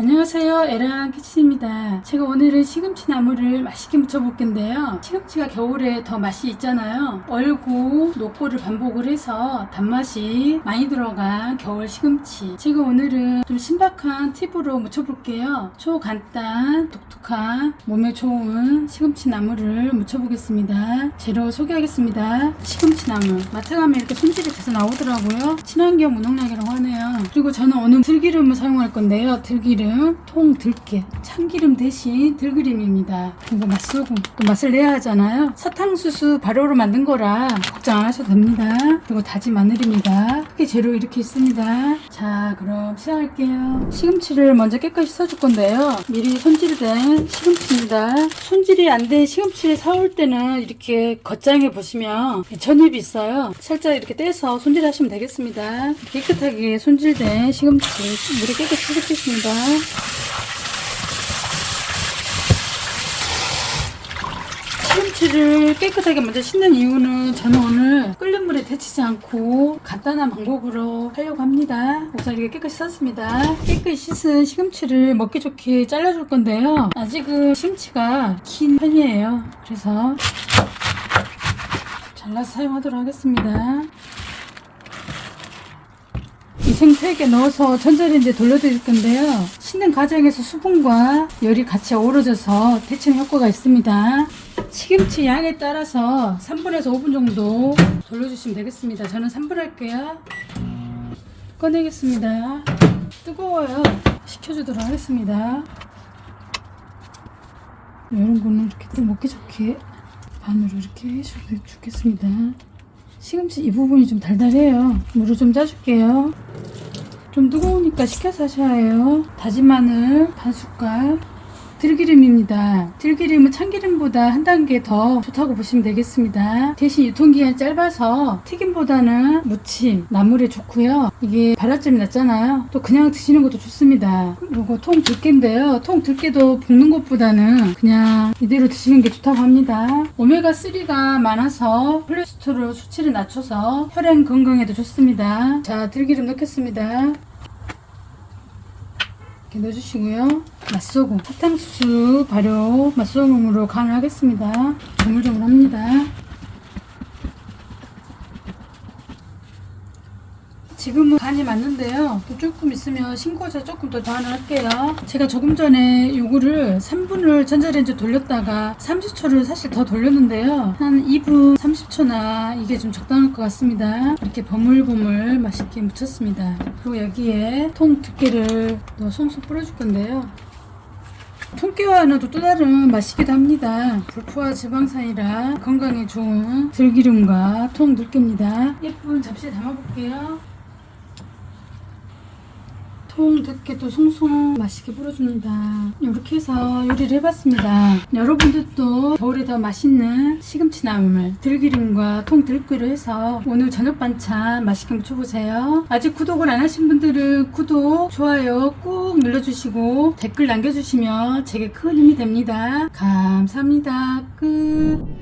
안녕하세요. 에랑 키친입니다. 제가 오늘은 시금치 나물을 맛있게 무쳐 볼 건데요. 시금치가 겨울에 더 맛이 있잖아요. 얼고 녹고를 반복을 해서 단맛이 많이 들어간 겨울 시금치. 제가 오늘은 좀 신박한 팁으로 무쳐 볼게요. 초간단 독특한 몸에 좋은 시금치 나물을 무쳐 보겠습니다. 재료 소개하겠습니다. 시금치 나물. 마트 가면 이렇게 손질이 돼서 나오더라고요. 친환경 무농약이라고 하네요. 그리고 저는 오늘 들기름을 사용할 건데요. 들기름 통 들깨 참기름 대신 들기름입니다. 그리고 맛소금 또 맛을 내야 하잖아요. 사탕수수 발효로 만든 거라 걱정 안 하셔도 됩니다. 그리고 다진 마늘입니다. 크게 재료 이렇게 있습니다. 자 그럼 시작할게요. 시금치를 먼저 깨끗이 씻어줄 건데요. 미리 손질된 시금치입니다. 손질이 안 된 시금치 사올 때는 이렇게 겉장에 보시면 전입이 있어요. 살짝 이렇게 떼서 손질하시면 되겠습니다. 깨끗하게 손질된 시금치 물에 깨끗이 씻겠습니다 시금치를 깨끗하게 먼저 씻는 이유는 저는 오늘 끓는 물에 데치지 않고 간단한 방법으로 하려고 합니다. 우선 이렇게 깨끗이 씻었습니다. 깨끗이 씻은 시금치를 먹기 좋게 잘라줄 건데요. 아직은 시금치가 긴 편이에요. 그래서 잘라서 사용하도록 하겠습니다. 위생팩에 넣어서 전자레인지에 돌려드릴 건데요. 씻는 과정에서 수분과 열이 같이 어우러져서 데치는 효과가 있습니다. 시금치 양에 따라서 3분에서 5분 정도 돌려주시면 되겠습니다. 저는 3분 할게요. 꺼내겠습니다. 뜨거워요. 식혀주도록 하겠습니다. 이런 거는 이렇게 또 먹기 좋게 반으로 이렇게 해주겠습니다. 시금치 이 부분이 좀 달달해요. 물을 좀 짜줄게요. 좀 뜨거우니까 식혀서 하셔야 해요. 다진 마늘 반 숟갈. 들기름입니다. 들기름은 참기름보다 한 단계 더 좋다고 보시면 되겠습니다. 대신 유통기한이 짧아서 튀김보다는 무침, 나물에 좋고요. 이게 발화점이 낮잖아요. 또 그냥 드시는 것도 좋습니다. 그리고 통 들깨인데요. 통 들깨도 볶는 것보다는 그냥 이대로 드시는 게 좋다고 합니다. 오메가3가 많아서 콜레스테롤 수치를 낮춰서 혈행 건강에도 좋습니다. 자, 들기름 넣겠습니다. 이렇게 넣어주시고요. 맛소금, 사탕수수 발효 맛소금으로 간을 하겠습니다. 조물조물합니다. 지금은 간이 맞는데요. 또 조금 있으면 신고서 조금 더 간을 할게요. 제가 조금 전에 요거를 3분을 전자레인지 돌렸다가 30초를 사실 더 돌렸는데요. 한 2분 30초나 이게 좀 적당할 것 같습니다. 이렇게 버물버물 맛있게 무쳤습니다. 그리고 여기에 통 두께를 더 송송 뿌려줄 건데요. 통깨와는 또, 또 다른 맛이기도 합니다. 불포화 지방산이라 건강에 좋은 들기름과 통 들깨입니다. 예쁜 접시에 담아볼게요. 통 들깨도 송송 맛있게 뿌려줍니다. 이렇게 해서 요리를 해봤습니다. 여러분들도 겨울에 더 맛있는 시금치 나물 들기름과 통 들깨로 해서 오늘 저녁 반찬 맛있게 무쳐보세요. 아직 구독을 안 하신 분들은 구독, 좋아요 꾹 눌러주시고 댓글 남겨주시면 제게 큰 힘이 됩니다. 감사합니다. 끝.